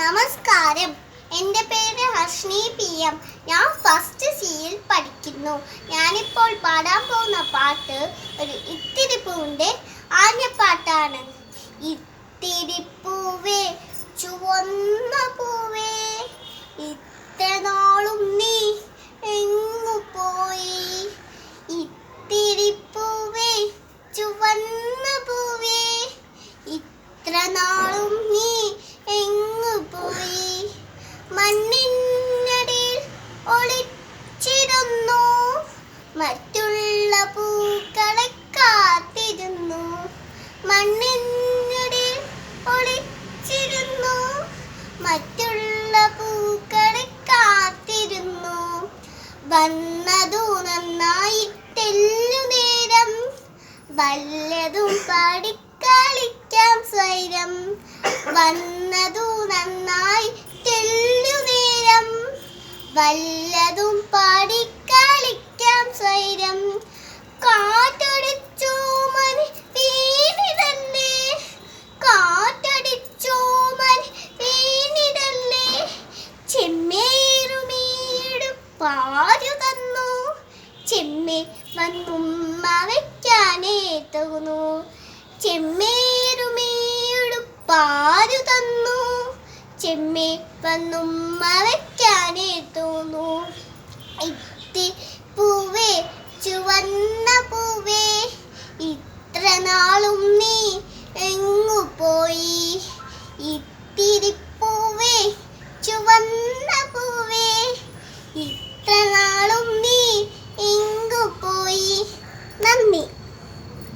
നമസ്കാരം. എന്റെ പേര് ഹർഷിനി പി എം. ഞാൻ ഫസ്റ്റ് സിയിൽ പഠിക്കുന്നു. ഞാനിപ്പോൾ പാടാൻ പോകുന്ന പാട്ട് ഒരു ഇത്തിരി പൂവിന്റെ പാട്ടാണ്. ഇത്തിരി പൂവേ ചുവന്ന പൂവേ ഇത്ര നാളും നീ എങ്ങു പോയി? ഇത്തിരി പൂവേ ചുവന്ന പൂവേ ഇത്ര നാളും വന്നതു നന്നായി നേരം വല്ലതും പാടിക്കളിക്കാം സ്വൈരം. വന്നതു നന്നായി തെല്ലു നേരം വല്ലതും പാടിക്കളിക്കാം സ്വൈരം. കാറ്റടിച്ചു വന്നുമ്മ വെക്കാനേ തോന്നു ചെമ്മേറുമീട് പാരു തന്നു. ചെമ്മേ വന്നുമ്മ വെക്കാനേ തോന്നു